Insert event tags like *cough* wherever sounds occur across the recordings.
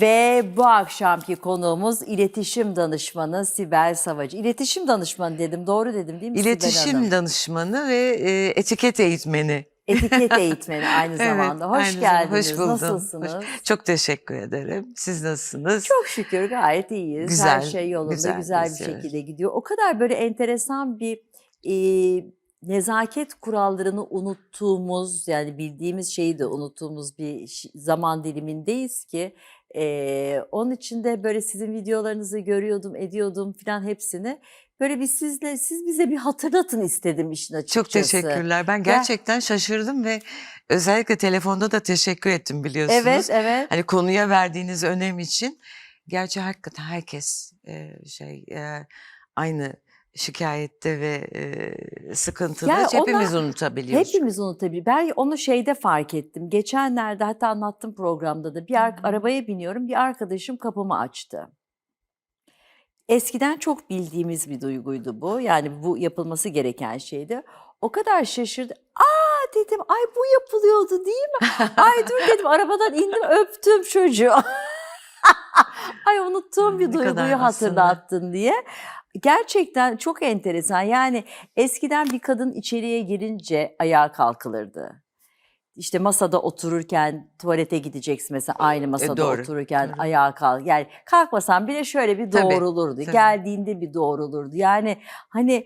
Ve bu akşamki konuğumuz iletişim danışmanı Sibel Savacı. İletişim danışmanı dedim, doğru dedim değil mi Sibel İletişim Hanım? danışmanı ve e, etiket eğitmeni. Etiket *laughs* eğitmeni aynı zamanda. Hoş aynı zamanda. geldiniz. Hoş buldum. Nasılsınız? Hoş- Çok teşekkür ederim. Siz nasılsınız? Çok şükür gayet iyiyiz. Her Güzel, şey yolunda, güzel, güzel bir geziyor. şekilde gidiyor. O kadar böyle enteresan bir e, nezaket kurallarını unuttuğumuz, yani bildiğimiz şeyi de unuttuğumuz bir ş- zaman dilimindeyiz ki e, onun için de böyle sizin videolarınızı görüyordum, ediyordum filan hepsini. Böyle bir sizle, siz bize bir hatırlatın istedim işin açıkçası. Çok teşekkürler. Ben gerçekten şaşırdım ve özellikle telefonda da teşekkür ettim biliyorsunuz. Evet, evet. Hani konuya verdiğiniz önem için. Gerçi hakikaten herkes e, şey e, aynı şikayette ve e, sıkıntıda. Yani Hepimiz unutabiliyoruz. Hepimiz unutabilir. Ben onu şeyde fark ettim. Geçenlerde hatta anlattım programda da bir ar- arabaya biniyorum. Bir arkadaşım kapımı açtı. Eskiden çok bildiğimiz bir duyguydu bu. Yani bu yapılması gereken şeydi. O kadar şaşırdı. Aa dedim ay bu yapılıyordu değil mi? *laughs* Ay dur dedim arabadan indim öptüm çocuğu. *laughs* ay unuttuğum bir Ne duyguyu hatırlattın diye. Gerçekten çok enteresan. Yani eskiden bir kadın içeriye girince ayağa kalkılırdı. İşte masada otururken tuvalete gideceksin mesela aynı masada E, doğru, otururken doğru. ayağa kalk. Yani kalkmasan bile şöyle bir Tabii, doğrulurdu. tabii. Geldiğinde bir doğrulurdu. Yani hani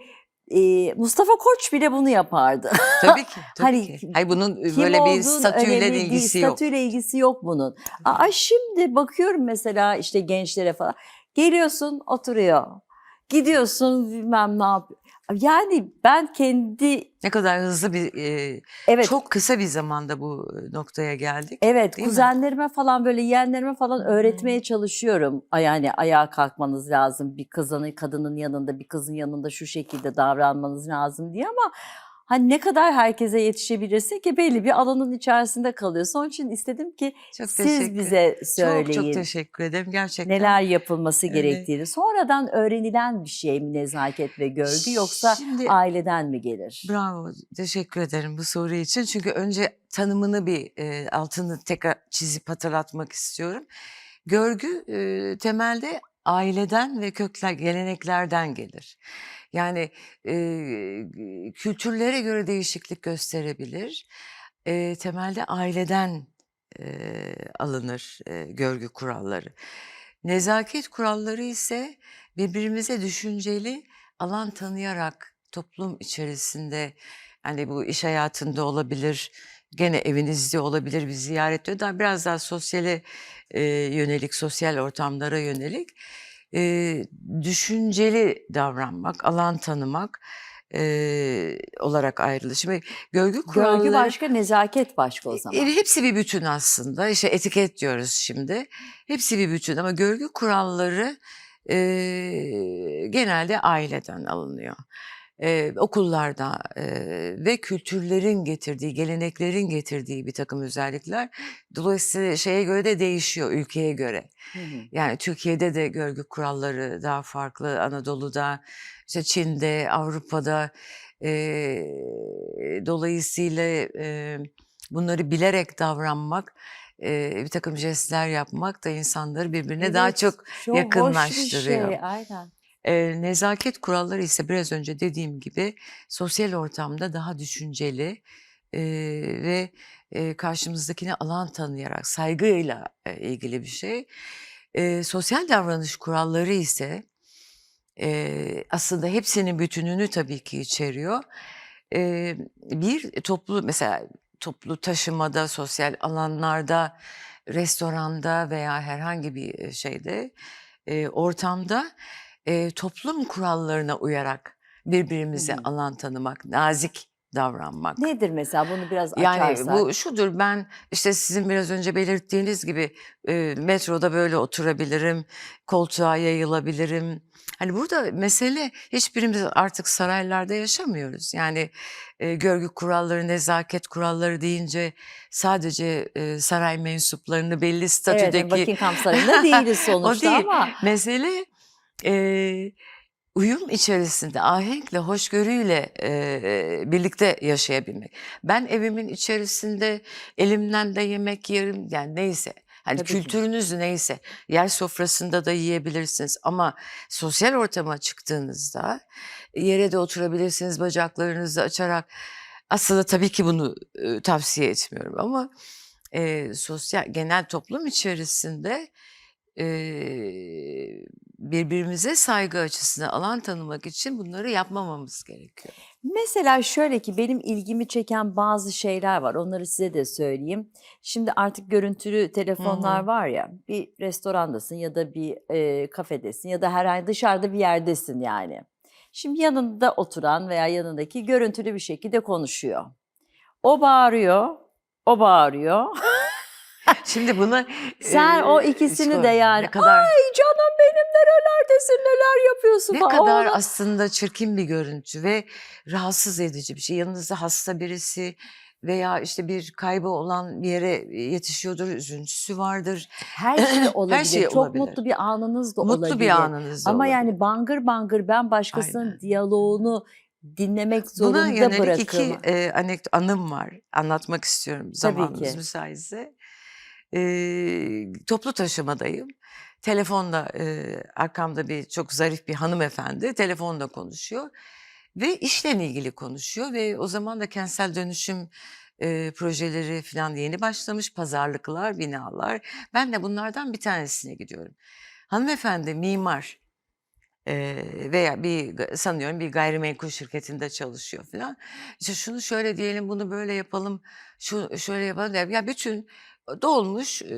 e, Mustafa Koç bile bunu yapardı. *laughs* Tabii ki. Tabii Hani ki. Hayır bunun böyle bir statüyle de değil, ilgisi yok. Statüyle ilgisi yok bunun. Aa, şimdi bakıyorum mesela işte gençlere falan. Geliyorsun oturuyor. Gidiyorsun bilmem ne yapıyor. Yani ben kendi Ne kadar hızlı bir e, evet çok kısa bir zamanda bu noktaya geldik. Evet, Değil mi? kuzenlerime falan böyle yeğenlerime falan öğretmeye çalışıyorum. Ay, Yani ayağa kalkmanız lazım. Bir kızın kadının yanında, bir kızın yanında şu şekilde davranmanız lazım diye ama hani ne kadar herkese yetişebilirsin ki belli bir alanın içerisinde kalıyorsun. Onun için istedim ki Çok siz bize Çok söyleyin. çok teşekkür ederim gerçekten. Neler yapılması Öyle. gerektiğini. Sonradan öğrenilen bir şey mi nezaket ve görgü yoksa Şimdi aileden mi gelir? bravo teşekkür ederim bu soru için. Çünkü önce tanımını bir e, altını tekrar çizip hatırlatmak istiyorum. Görgü e, temelde aileden ve kökler geleneklerden gelir. Yani e, kültürlere göre değişiklik gösterebilir. E, temelde aileden e, alınır e, görgü kuralları. Nezaket kuralları ise birbirimize düşünceli alan tanıyarak toplum içerisinde hani bu iş hayatında olabilir, gene evinizde olabilir bir ziyarette daha biraz daha sosyale e, yönelik, sosyal ortamlara yönelik e, düşünceli davranmak, alan tanımak e, olarak ayrılır. Şimdi görgü kuralları... Görgü başka, nezaket başka o zaman. E, hepsi bir bütün aslında. İşte etiket diyoruz şimdi. Hepsi bir bütün ama görgü kuralları e, genelde aileden alınıyor. E, okullarda e, ve kültürlerin getirdiği, geleneklerin getirdiği bir takım özellikler. Dolayısıyla şeye göre de değişiyor, ülkeye göre. Hı hı. Yani Türkiye'de de görgü kuralları daha farklı, Anadolu'da, işte Çin'de, Avrupa'da. eee, dolayısıyla eee, bunları bilerek davranmak, eee, bir takım jestler yapmak da insanları birbirine daha Evet, çok Hoş yakınlaştırıyor. bir şey, aynen. Eee, nezaket kuralları ise biraz önce dediğim gibi sosyal ortamda daha düşünceli eee, ve eee, karşımızdakine alan tanıyarak saygıyla eee, ilgili bir şey. Eee, sosyal davranış kuralları ise eee, aslında hepsinin bütününü tabii ki içeriyor. Eee, bir toplu mesela toplu taşımada, sosyal alanlarda, restoranda veya herhangi bir e, şeyde eee, ortamda eee, toplum kurallarına uyarak birbirimize Hı hı. alan tanımak, nazik davranmak. Nedir mesela bunu biraz Yani açarsak? bu şudur ben işte sizin biraz önce belirttiğiniz gibi e, metroda böyle oturabilirim, koltuğa yayılabilirim. Hani burada mesele hiçbirimiz artık saraylarda yaşamıyoruz. Yani e, görgü kuralları, nezaket kuralları deyince sadece e, saray mensuplarını belli Evet, statüdeki yani Buckingham Sarayı'nda değiliz *laughs* sonuçta değil. ama Mesele eee, uyum içerisinde, ahenkle, hoşgörüyle eee, birlikte yaşayabilmek. Ben evimin içerisinde elimden de yemek yerim, yani neyse. Hani Tabii ki. kültürünüz neyse yer sofrasında da yiyebilirsiniz ama sosyal ortama çıktığınızda yere de oturabilirsiniz bacaklarınızı açarak. Aslında tabii ki bunu e, tavsiye etmiyorum ama e, sosyal genel toplum içerisinde e, birbirimize saygı açısından alan tanımak için bunları yapmamamız gerekiyor. Mesela şöyle ki benim ilgimi çeken bazı şeyler var. Onları size de söyleyeyim. Şimdi artık görüntülü telefonlar hı. var ya. Bir restorandasın ya da bir e, kafedesin ya da herhangi dışarıda bir yerdesin yani. Şimdi yanında oturan veya yanındaki görüntülü bir şekilde konuşuyor. O bağırıyor, o bağırıyor. *laughs* Şimdi buna Sen o e, ikisini sor- de yani, ne kadar Ay canım benim nerelerdesin, neler yapıyorsun ne falan. kadar Ona- aslında çirkin bir görüntü ve rahatsız edici bir şey. Yanınızda hasta birisi veya işte bir kaybı olan bir yere yetişiyordur, üzüntüsü vardır. Her şey *clears throat* olabilir. şey Çok olabilir. mutlu bir anınız da Mutlu olabilir. bir anınız da Ama olabilir. yani bangır bangır ben başkasının Aynen. diyaloğunu dinlemek Buna zorunda yönelik bırakırım. iki e, anekdot anım var. Anlatmak istiyorum zamanımız müsaitse. E, toplu taşımadayım. Telefonda e, arkamda bir çok zarif bir hanımefendi telefonda konuşuyor ve işle ilgili konuşuyor ve o zaman da kentsel dönüşüm e, projeleri falan yeni başlamış pazarlıklar, binalar. Ben de bunlardan bir tanesine gidiyorum. Hanımefendi mimar e, veya bir sanıyorum bir gayrimenkul şirketinde çalışıyor falan. İşte şunu şöyle diyelim, bunu böyle yapalım, şu şöyle yapalım. Ya bütün dolmuş e,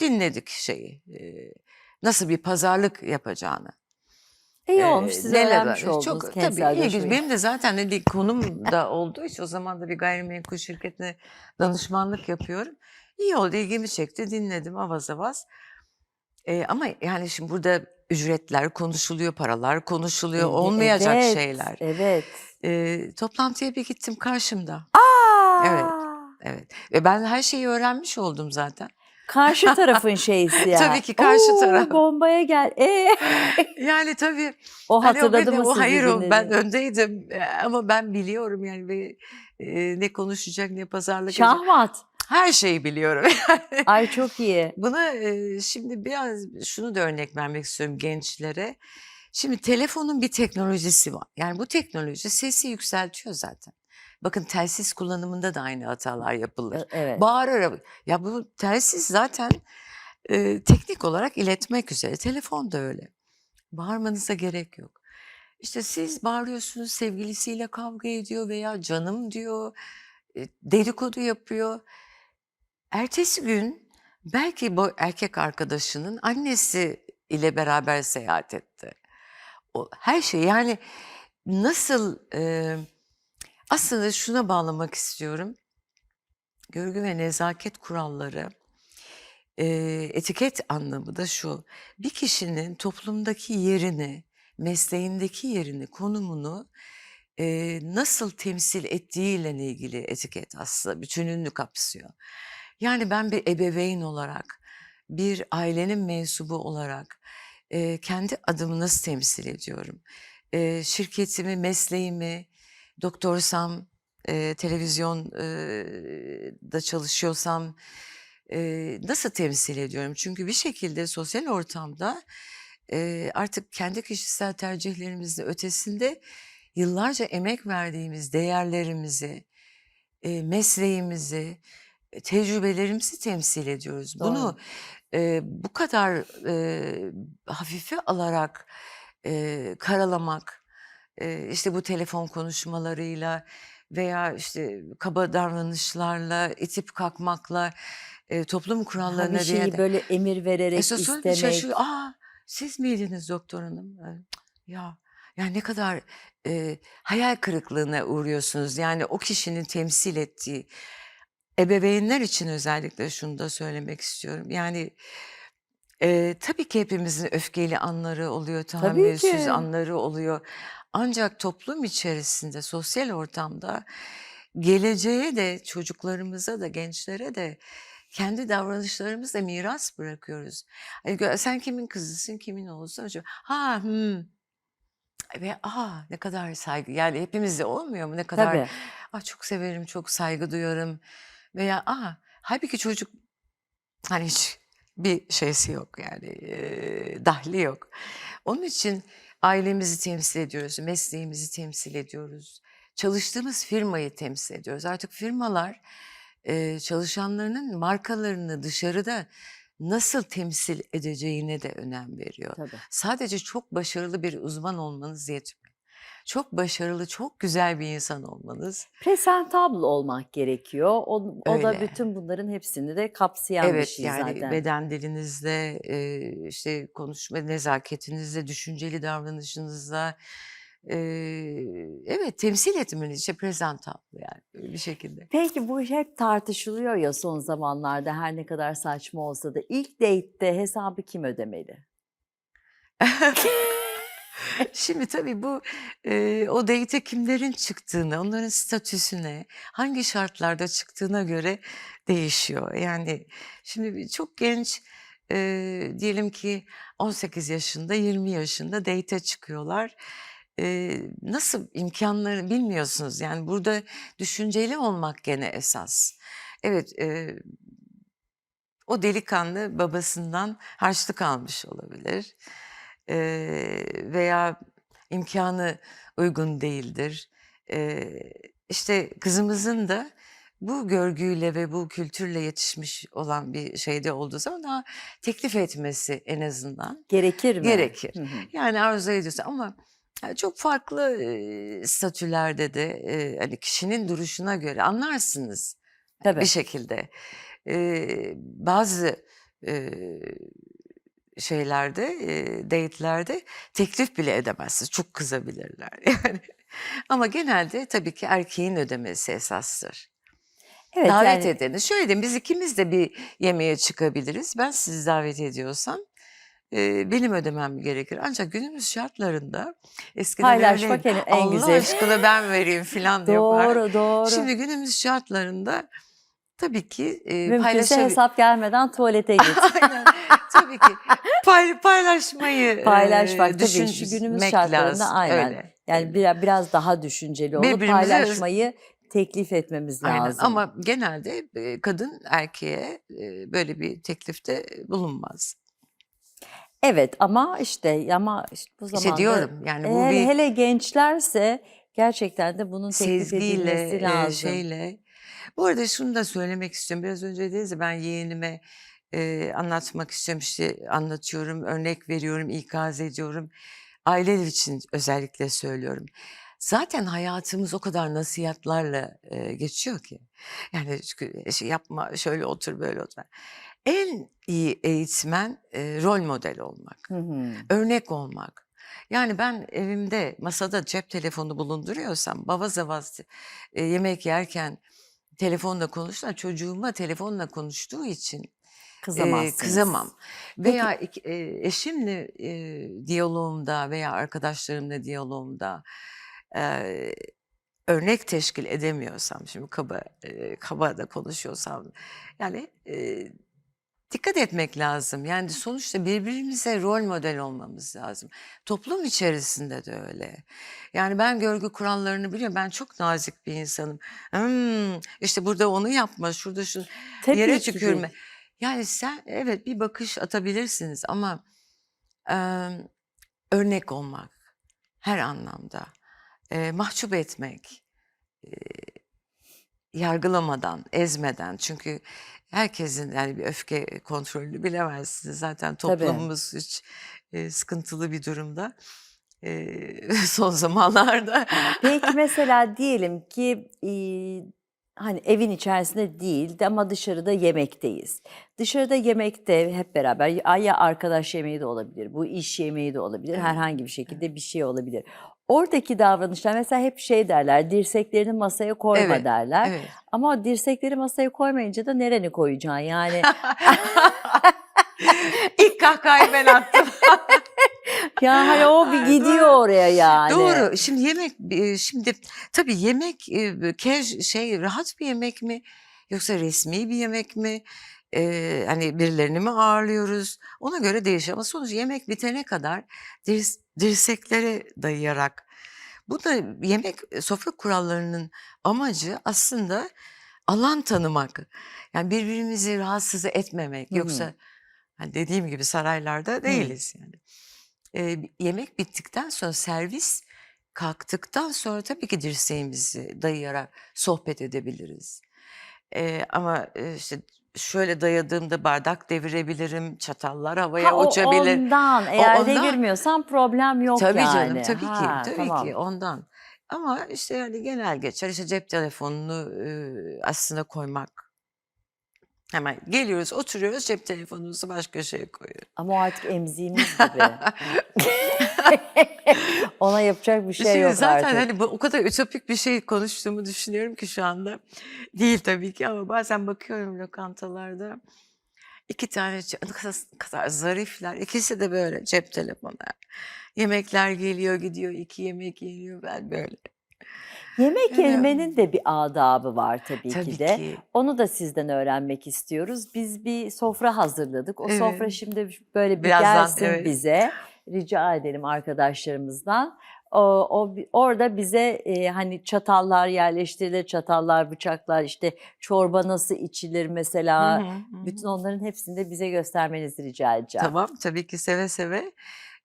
dinledik şeyi. e, nasıl bir pazarlık yapacağını. İyi Ee, olmuş siz neler öğrenmiş oldunuz Çok tabii ilginç. Benim de zaten ne bir konum *laughs* da olduğu için o zaman da bir gayrimenkul şirketine danışmanlık yapıyorum. İyi oldu, ilgimi çekti, dinledim avaz avaz. Ee, ama yani şimdi burada ücretler konuşuluyor, paralar konuşuluyor, Evet, olmayacak evet, şeyler. Evet. Ee, toplantıya bir gittim karşımda. Aa! Evet. Evet. Ve ben her şeyi öğrenmiş oldum zaten. Karşı *laughs* tarafın şeysi ya. Tabii ki karşı Oo, taraf. bombaya gel. Ee? Yani tabii o Hani o hatırladı beni- mı o hayır o ben öndeydim E, ama ben biliyorum yani ve e, ne konuşacak ne pazarlık edecek Şahmat. her şeyi biliyorum. *laughs* Ay çok iyi. Buna e, şimdi biraz şunu da örnek vermek istiyorum gençlere. Şimdi telefonun bir teknolojisi var. Yani bu teknoloji sesi yükseltiyor zaten. Bakın telsiz kullanımında da aynı hatalar yapılır. E- Evet. Bağırarak. Ya bu telsiz zaten e, teknik olarak iletmek üzere. Telefon da öyle. Bağırmanıza gerek yok. İşte siz bağırıyorsunuz sevgilisiyle kavga ediyor veya canım diyor, e, dedikodu yapıyor. Ertesi gün belki bu erkek arkadaşının annesi ile beraber seyahat etti. O, her şey yani nasıl e, aslında şuna bağlamak istiyorum. Görgü ve nezaket kuralları etiket anlamı da şu. Bir kişinin toplumdaki yerini, mesleğindeki yerini, konumunu nasıl temsil ettiğiyle ilgili etiket aslında bütününü kapsıyor. Yani ben bir ebeveyn olarak, bir ailenin mensubu olarak kendi adımı nasıl temsil ediyorum? Şirketimi, mesleğimi, doktorsam, eee, televizyon eee, da çalışıyorsam eee, nasıl temsil ediyorum? Çünkü bir şekilde sosyal ortamda eee, artık kendi kişisel tercihlerimizin ötesinde yıllarca emek verdiğimiz değerlerimizi, eee, mesleğimizi, e, tecrübelerimizi temsil ediyoruz. Bunu Doğru. eee, bu kadar eee, hafife alarak eee, karalamak, eee, işte bu telefon konuşmalarıyla veya işte kaba davranışlarla, itip kalkmakla eee, toplum Ha, kurallarına bir şeyi riayet böyle emir vererek Esas bir istemek. şaşırıyor. Aa, siz miydiniz doktor hanım? Ya, ya ne kadar eee, hayal kırıklığına uğruyorsunuz. Yani o kişinin temsil ettiği ebeveynler için özellikle şunu da söylemek istiyorum. Yani eee, tabii ki hepimizin öfkeli anları oluyor, tahammülsüz anları oluyor. Ancak toplum içerisinde, sosyal ortamda geleceğe de, çocuklarımıza da, gençlere de kendi davranışlarımızla miras bırakıyoruz. Sen kimin kızısın, kimin oğlusun? Ha, hmm. Ve aa ne kadar saygı yani hepimizde olmuyor mu? Ne kadar Tabii. ah çok severim, çok saygı duyarım veya aa halbuki çocuk hani hiç bir şeysi yok yani eee, dahli yok. Onun için ailemizi temsil ediyoruz, mesleğimizi temsil ediyoruz, çalıştığımız firmayı temsil ediyoruz. Artık firmalar çalışanlarının markalarını dışarıda nasıl temsil edeceğine de önem veriyor. Tabii. Sadece çok başarılı bir uzman olmanız yetmiyor. Çok başarılı, çok güzel bir insan olmanız. Presentable olmak gerekiyor. O, o da bütün bunların hepsini de kapsayan bir Evet şey yani zaten. beden dilinizle, eee, işte konuşma nezaketinizle, düşünceli davranışınızla, eee, evet temsil etmeniz işte presentable yani bir şekilde. Peki bu hep tartışılıyor ya son zamanlarda her ne kadar saçma olsa da ilk date'te hesabı kim ödemeli? *laughs* Şimdi tabii bu eee, o date'e kimlerin çıktığına, onların statüsüne, hangi şartlarda çıktığına göre değişiyor. Yani şimdi çok genç eee, diyelim ki 18 yaşında, 20 yaşında date'e çıkıyorlar. Eee, nasıl imkanları bilmiyorsunuz. Yani burada düşünceli olmak gene esas. Evet, eee, o delikanlı babasından harçlık almış olabilir. Eee, veya imkanı uygun değildir. Eee, işte kızımızın da bu görgüyle ve bu kültürle yetişmiş olan bir şeyde olduğu zaman daha teklif etmesi en azından Gerekir mi? gerekir. Hı hı. Yani arzu ediyorsa ama e, çok farklı e, statülerde de e, hani kişinin duruşuna göre anlarsınız Tabii. bir şekilde. E, bazı e, şeylerde, e, date'lerde teklif bile edemezsiniz. Çok kızabilirler *laughs* yani. Ama genelde tabii ki erkeğin ödemesi esastır. Evet davet yani edeniz. Şöyle diyeyim, biz ikimiz de bir yemeğe çıkabiliriz. Ben sizi davet ediyorsam e, benim ödemem gerekir. Ancak günümüz şartlarında eskiden paylaşmak en, en Allah güzel. aşkına ben vereyim falan *laughs* yapar. Doğru doğru. Şimdi günümüz şartlarında tabii ki e, Mümkünse paylaşabil- hesap gelmeden tuvalete git. *laughs* Aynen. Tabii ki pay, paylaşmayı *laughs* Paylaşmak e, tabii şu günümüz şartlarında lazım. aynen. Öyle. Yani biraz, biraz daha düşünceli olup paylaşmayı teklif etmemiz Aynen. lazım. Ama genelde e, kadın erkeğe e, böyle bir teklifte bulunmaz. Evet ama işte ama işte bu İşte zamanda diyorum yani bu bir hele gençlerse gerçekten de bunun teklif sezgiyle, edilmesi e, lazım. şeyle. Bu arada şunu da söylemek istiyorum. Biraz önce dediniz ya ben yeğenime e, anlatmak istiyorum işte anlatıyorum, örnek veriyorum, ikaz ediyorum. Aileler için özellikle söylüyorum. Zaten hayatımız o kadar nasihatlarla e, geçiyor ki. Yani çünkü şey yapma, şöyle otur, böyle otur. En iyi eğitmen e, rol model olmak Hı hı. örnek olmak. Yani ben evimde masada cep telefonu bulunduruyorsam avaz avaz e, yemek yerken telefonla konuştuğunda çocuğuma telefonla konuştuğu için e, Kızamazsınız. kızamam. Peki- Veya e, eşimle e, diyaloğumda veya arkadaşlarımla diyaloğumda e, örnek teşkil edemiyorsam şimdi kaba e, kaba da konuşuyorsam yani e, dikkat etmek lazım. Yani sonuçta birbirimize rol model olmamız lazım. Toplum içerisinde de öyle. Yani ben görgü kurallarını biliyorum. Ben çok nazik bir insanım. Hmm, işte burada onu yapma, şurada şu yere ki tükürme. Yani sen evet bir bakış atabilirsiniz ama e, örnek olmak her anlamda, e, mahcup etmek, e, yargılamadan, ezmeden çünkü herkesin yani bir öfke kontrolünü bilemezsiniz. Zaten Tabii. toplumumuz hiç e, sıkıntılı bir durumda e, *laughs* son zamanlarda. Peki mesela diyelim ki e, hani evin içerisinde değil de ama dışarıda yemekteyiz. Dışarıda yemekte hep beraber ya arkadaş yemeği de olabilir, bu iş yemeği de olabilir, herhangi bir şekilde bir şey olabilir. Oradaki davranışlar mesela hep şey derler, dirseklerini masaya koyma Evet, derler. evet. Ama dirsekleri masaya koymayınca da nereni koyacaksın yani? *laughs* İlk kahkahayı ben attım. *laughs* ya hani o bir Doğru. gidiyor oraya yani. Doğru. Şimdi yemek e, şimdi tabii yemek e, kej şey rahat bir yemek mi yoksa resmi bir yemek mi? E, hani birilerini mi ağırlıyoruz? Ona göre değişiyor ama sonuç yemek bitene kadar dirs- dirseklere dayayarak. Bu da yemek e, sofra kurallarının amacı aslında alan tanımak. Yani birbirimizi rahatsız etmemek. Yoksa Hani dediğim gibi saraylarda değiliz yani. Bi- yemek bittikten sonra servis kalktıktan sonra tabii ki dirseğimizi dayayarak sohbet edebiliriz. Ee, ama e, işte şöyle dayadığımda bardak devirebilirim, çatallar havaya Ha, o uçabilir. ondan eğer ondan. devirmiyorsan problem yok Tabii yani. canım tabii Ha, ki tabii tamam. ki ondan. Ama işte yani genel geçer işte cep telefonunu e, aslında koymak. Hemen geliyoruz oturuyoruz cep telefonumuzu baş köşeye koyuyoruz. Ama o artık emziğimiz gibi. *laughs* Ona yapacak bir şey Şimdi yok zaten artık. hani bu, o kadar ütopik bir şey konuştuğumu düşünüyorum ki şu anda. Değil tabii ki ama bazen bakıyorum lokantalarda. iki tane ne kadar, zarifler. İkisi de böyle cep telefonu. Yemekler geliyor gidiyor. iki yemek geliyor ben böyle. Yemek Yani- yemenin de bir adabı var tabii, Tabii ki de. ki. Onu da sizden öğrenmek istiyoruz. Biz bir sofra hazırladık. O sofra Evet. şimdi böyle bir Birazdan, gelsin evet. bize. Rica edelim arkadaşlarımızdan. O, o orada bize e, hani çatallar yerleştirilir, çatallar, bıçaklar, işte çorba nasıl içilir mesela. Hı hı, hı. Bütün onların hepsini de bize göstermenizi rica edeceğim. Tamam tabii ki seve seve.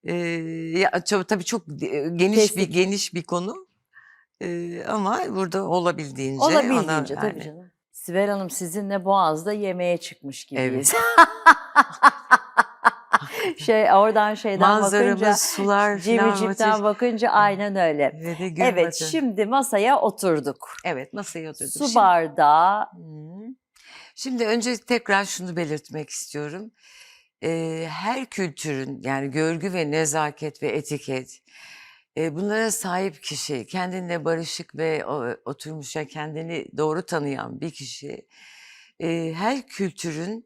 Ee, ya tabii çok e, geniş Kestik. bir geniş bir konu. Ee, ama burada olabildiğince Olabildiğince ona tabii yani- canım. Sibel Hanım sizinle Boğaz'da yemeğe çıkmış gibiyiz. *laughs* şey oradan şeyden manzaramız, bakınca sular falan müthiş. bakınca aynen öyle. Ve de Evet batı. şimdi masaya oturduk. Evet masaya oturduk. Su Şimdi- bardağı Hı. Şimdi önce tekrar şunu belirtmek istiyorum. Ee, her kültürün yani görgü ve nezaket ve etiket e, bunlara sahip kişi, kendinle barışık ve oturmuş ya kendini doğru tanıyan bir kişi e, her kültürün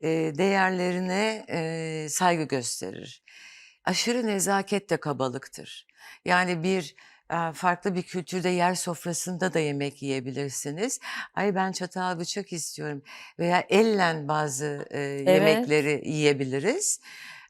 e, değerlerine e, saygı gösterir. Aşırı nezaket de kabalıktır. Yani bir farklı bir kültürde yer sofrasında da yemek yiyebilirsiniz. Ay ben çatal bıçak istiyorum veya ellen bazı e, yemekleri yiyebiliriz.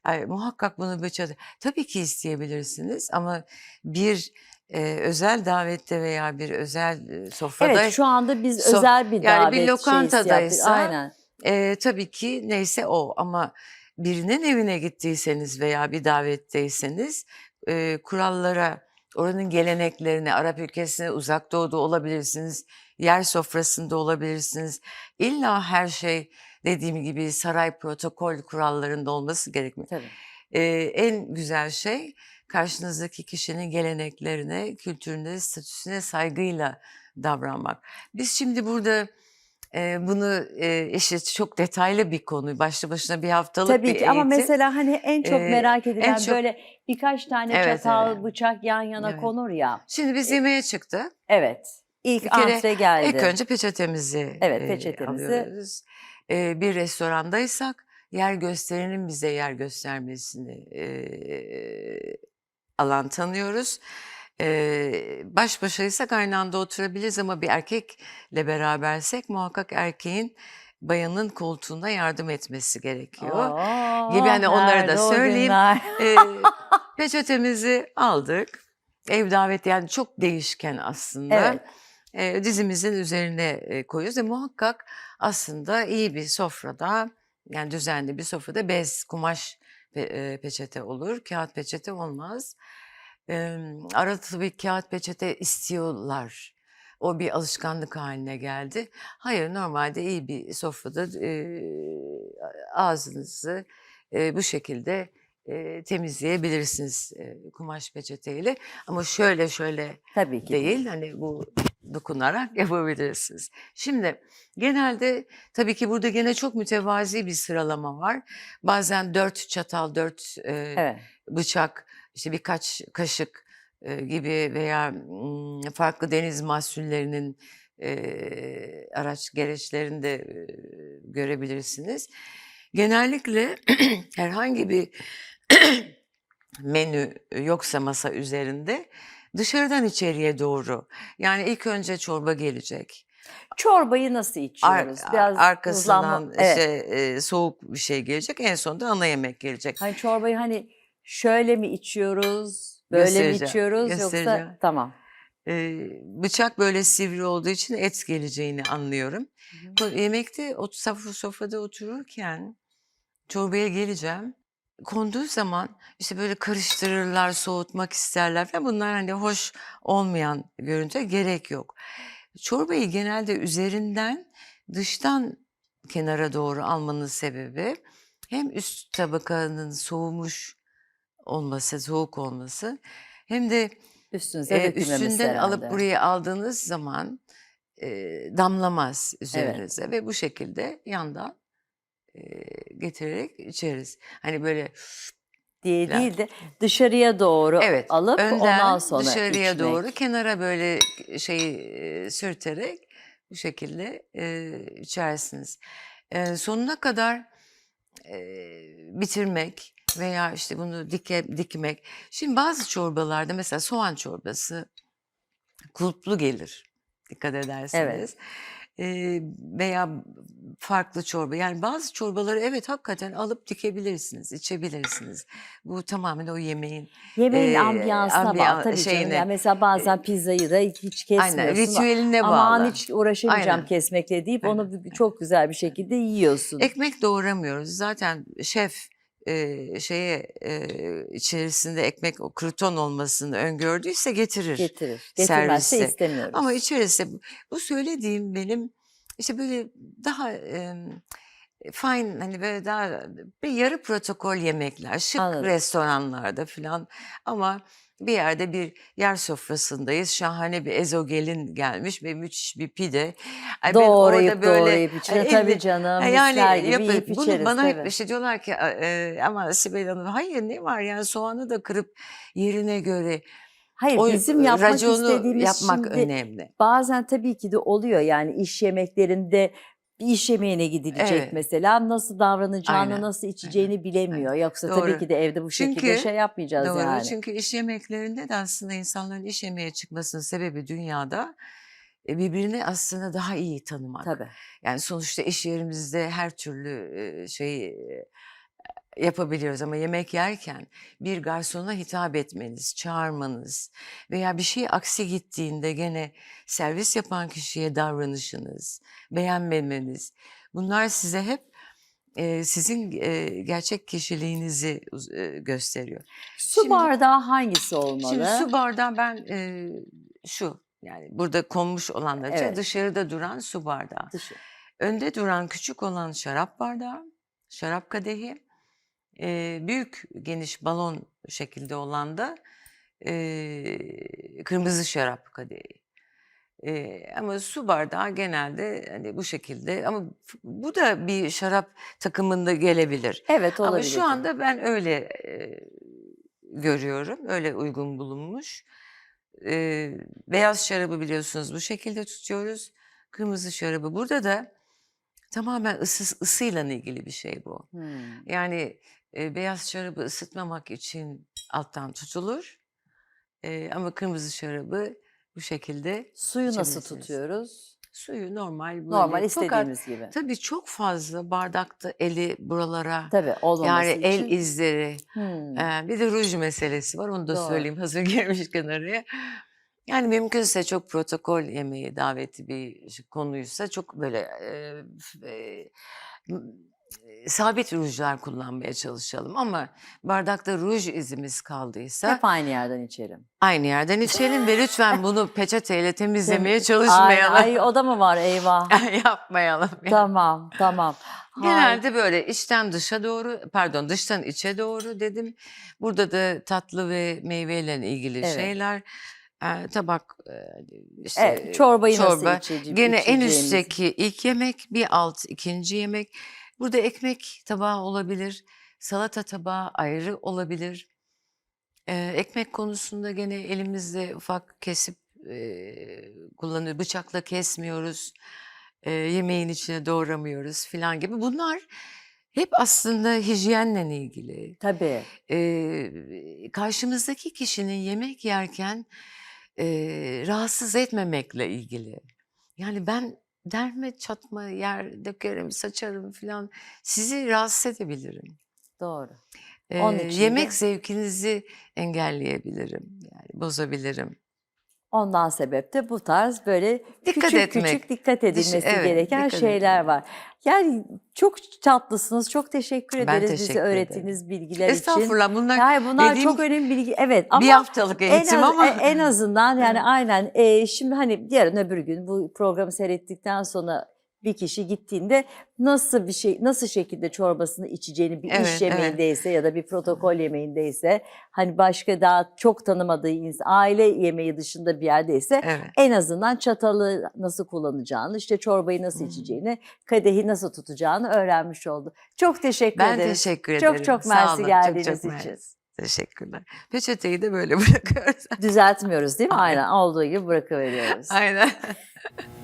Ay, muhakkak bunu bıçak tabii ki isteyebilirsiniz ama bir e, özel davette veya bir özel e, sofrada evet şu anda biz So- özel bir yani bir davet yaptık. lokantadaysa- Aynen. Eee, tabii ki neyse o ama birinin evine gittiyseniz veya bir davetteyseniz eee, kurallara, oranın geleneklerine, Arap ülkesine, uzak doğuda olabilirsiniz, yer sofrasında olabilirsiniz. İlla her şey dediğim gibi saray protokol kurallarında olması gerekmiyor. Tabii. Eee, en güzel şey karşınızdaki kişinin geleneklerine, kültürüne, statüsüne saygıyla davranmak. Biz şimdi burada eee, bunu eee, işte çok detaylı bir konu, başlı başına bir haftalık Tabii bir ki ama eğitim. mesela hani en çok Ee, merak edilen çok- böyle birkaç tane Evet, çatal, evet. bıçak yan yana Evet. konur ya. Şimdi biz yemeğe çıktık. Evet. İlk Bir kere antre geldi. İlk önce peçetemizi Evet, peçetemizi. alıyoruz. Eee, bir restorandaysak yer gösterenin bize yer göstermesini eee, alan tanıyoruz. Eee, baş başaysak aynı anda oturabiliriz ama bir erkekle berabersek muhakkak erkeğin bayanın koltuğuna yardım etmesi gerekiyor. Oo, Gibi hani onları da söyleyeyim. Eee, *laughs* peçetemizi aldık. Ev daveti yani çok değişken aslında. Evet. Dizimizin üzerine koyuyoruz ve muhakkak aslında iyi bir sofrada yani düzenli bir sofrada bez, kumaş pe- peçete olur. Kağıt peçete olmaz. Emm, arada tabii kağıt peçete istiyorlar. O bir alışkanlık haline geldi. Hayır normalde iyi bir sofrada ağzınızı bu şekilde eee, temizleyebilirsiniz eee, kumaş peçeteyle. Ama şöyle şöyle Tabii ki. değil. Hani bu dokunarak *laughs* yapabilirsiniz. Şimdi genelde tabii ki burada gene çok mütevazi bir sıralama var. Bazen dört çatal, dört e, Evet. bıçak, işte birkaç kaşık e, gibi veya mm, farklı deniz mahsullerinin e, araç gereçlerini de e, görebilirsiniz. Genellikle *clears throat* herhangi bir *clears throat* menü yoksa masa üzerinde dışarıdan içeriye doğru. Yani ilk önce çorba gelecek. Çorbayı nasıl Ar- içiyoruz? Biraz arkasından hızlanma- Evet. işte e, soğuk bir şey gelecek. En sonunda ana yemek gelecek. Hani çorbayı hani şöyle mi içiyoruz, böyle mi içiyoruz yoksa tamam. Ee, bıçak böyle sivri olduğu için et geleceğini anlıyorum. Hı hı. Yemekte sofra- sofrada otururken çorbaya geleceğim. Konduğu zaman işte böyle karıştırırlar, soğutmak isterler falan. Bunlar hani hoş olmayan görüntü gerek yok. Çorbayı genelde üzerinden dıştan kenara doğru almanın sebebi hem üst tabakanın soğumuş olması, soğuk olması hem de Üstünüze e, dökülmemesi üstünden alıp herhalde. buraya aldığınız zaman e, damlamaz üzerinize ve bu şekilde yandan getirerek içeriz. Hani böyle diye falan. değil de dışarıya doğru evet alıp önden ondan sonra dışarıya içmek. doğru kenara böyle şeyi e, sürterek bu şekilde e, içersiniz. E, sonuna kadar e, bitirmek veya işte bunu dike, dikmek. Şimdi bazı çorbalarda mesela soğan çorbası kulplu gelir dikkat ederseniz. E, veya farklı çorba yani bazı çorbaları evet hakikaten alıp dikebilirsiniz, içebilirsiniz. Bu tamamen o yemeğin Yemeğin Ee, ambiyansına ambiyan- bağlı tabii canım. şeyine, Yani mesela bazen pizzayı da hiç kesmiyorsun. aynen ritüeline Aman bağlı. hiç uğraşamayacağım Aynen. kesmekle deyip Aynen. onu çok güzel bir şekilde yiyorsun. Ekmek doğramıyoruz. Zaten şef e, şeye e, içerisinde ekmek o kruton olmasını öngördüyse getirir. Getirir. Getirmezse servise. istemiyoruz. Ama içerisinde bu söylediğim benim işte böyle daha e, fine hani böyle daha bir yarı protokol yemekler şık Anladım. restoranlarda falan ama bir yerde bir yer sofrasındayız. Şahane bir ezogelin gelmiş ve müthiş bir pide. Ay ben doğrayıp orada böyle doğrayıp içine tabii canım misler gibi yapın. yiyip Bunu içeriz. bana tabii. hep işte diyorlar ki e, ama Sibel Hanım hayır ne var yani soğanı da kırıp yerine göre Hayır o bizim yapmak raconu istediğimiz yapmak şimdi önemli. bazen tabii ki de oluyor yani iş yemeklerinde bir iş yemeğine gidilecek Evet. mesela nasıl davranacağını Aynen, nasıl içeceğini bilemiyor. Yoksa Doğru. tabii ki de evde bu şekilde Çünkü- şey yapmayacağız Doğru yani. çünkü iş yemeklerinde de aslında insanların iş yemeğe çıkmasının sebebi dünyada e, birbirini aslında daha iyi tanımak. Tabii. Yani sonuçta iş yerimizde her türlü e, şeyi e, yapabiliyoruz ama yemek yerken bir garsona hitap etmeniz, çağırmanız veya bir şey aksi gittiğinde gene servis yapan kişiye davranışınız, beğenmemeniz bunlar size hep e, sizin e, gerçek kişiliğinizi e, gösteriyor. Su Şimdi- bardağı hangisi olmalı? Şimdi su bardağı ben e, şu yani burada konmuş olanlar için Evet. dışarıda duran su bardağı. Dışı. Önde duran küçük olan şarap bardağı, şarap kadehi, e, büyük geniş balon şekilde olan da e, kırmızı şarap kadehi. E, ama su bardağı genelde hani bu şekilde ama bu da bir şarap takımında gelebilir. Evet olabilir. Ama şu anda ben öyle e, görüyorum, öyle uygun bulunmuş. E, beyaz şarabı biliyorsunuz bu şekilde tutuyoruz. Kırmızı şarabı burada da tamamen ısı, ısıyla ilgili bir şey bu. Hmm. Yani e, beyaz şarabı ısıtmamak için alttan tutulur. E, ama kırmızı şarabı bu şekilde Suyu nasıl İçebilirsiniz. tutuyoruz? suyu normal böyle. Normal Fakat istediğimiz gibi. tabii çok fazla bardakta eli buralara Tabii olmaması yani için. el izleri Hmm. bir de ruj meselesi var onu da Doğru. söyleyeyim hazır *laughs* girmişken araya. Yani mümkünse çok protokol yemeği daveti bir konuysa çok böyle e, e, sabit rujlar kullanmaya çalışalım ama bardakta ruj izimiz kaldıysa Hep aynı yerden içelim. aynı yerden içelim ve lütfen bunu *laughs* peçeteyle temizlemeye Ay, çalışmayalım. ay o da mı var eyvah. *laughs* Yapmayalım. tamam tamam. Hay- Genelde böyle içten dışa doğru, pardon dıştan içe doğru dedim. Burada da tatlı ve meyveyle ilgili Evet. şeyler. Tabak, e, işte Evet, çorbayı çorba. nasıl içeceğim? Gene en üstteki ilk yemek, bir alt ikinci yemek. Burada ekmek tabağı olabilir, salata tabağı ayrı olabilir. Ee, ekmek konusunda gene elimizle ufak kesip e, kullanıyor. Bıçakla kesmiyoruz. E, yemeğin içine doğramıyoruz filan gibi. Bunlar hep aslında hijyenle ilgili. Tabii. E, karşımızdaki kişinin yemek yerken e, rahatsız etmemekle ilgili. Yani ben derme çatma yer dökerim, saçarım filan. Sizi rahatsız edebilirim. Doğru. Onun Ee, için de- yemek zevkinizi engelleyebilirim. Yani bozabilirim. Ondan sebep de bu tarz böyle Dikkat küçük etmek. küçük dikkat edilmesi evet, gereken dikkat şeyler etmek. var. Yani çok tatlısınız. Çok teşekkür Ben ederiz bize teşekkür ederim. öğrettiğiniz bilgiler için. Estağfurullah bunlar Yani bunlar dediğim çok önemli bilgi. Evet ama bir haftalık en, eğitim az- ama e- en azından yani aynen e, şimdi hani yarın öbür gün bu programı seyrettikten sonra bir kişi gittiğinde nasıl bir şey nasıl şekilde çorbasını içeceğini bir Evet, iş evet. yemeğindeyse ya da bir protokol yemeğindeyse hani başka daha çok tanımadığı insan aile yemeği dışında bir yerdeyse evet. en azından çatalı nasıl kullanacağını, işte çorbayı nasıl Hı. içeceğini, kadehi nasıl tutacağını öğrenmiş oldu. Çok teşekkür Ben ederiz. teşekkür Çok ederim. çok Sağ mersi geldiğiniz çok, çok için. mersi. Teşekkürler. Peçeteyi de böyle *laughs* bırakıyoruz. Düzeltmiyoruz değil mi? Aynen olduğu gibi bırakıveriyoruz. Aynen. *laughs*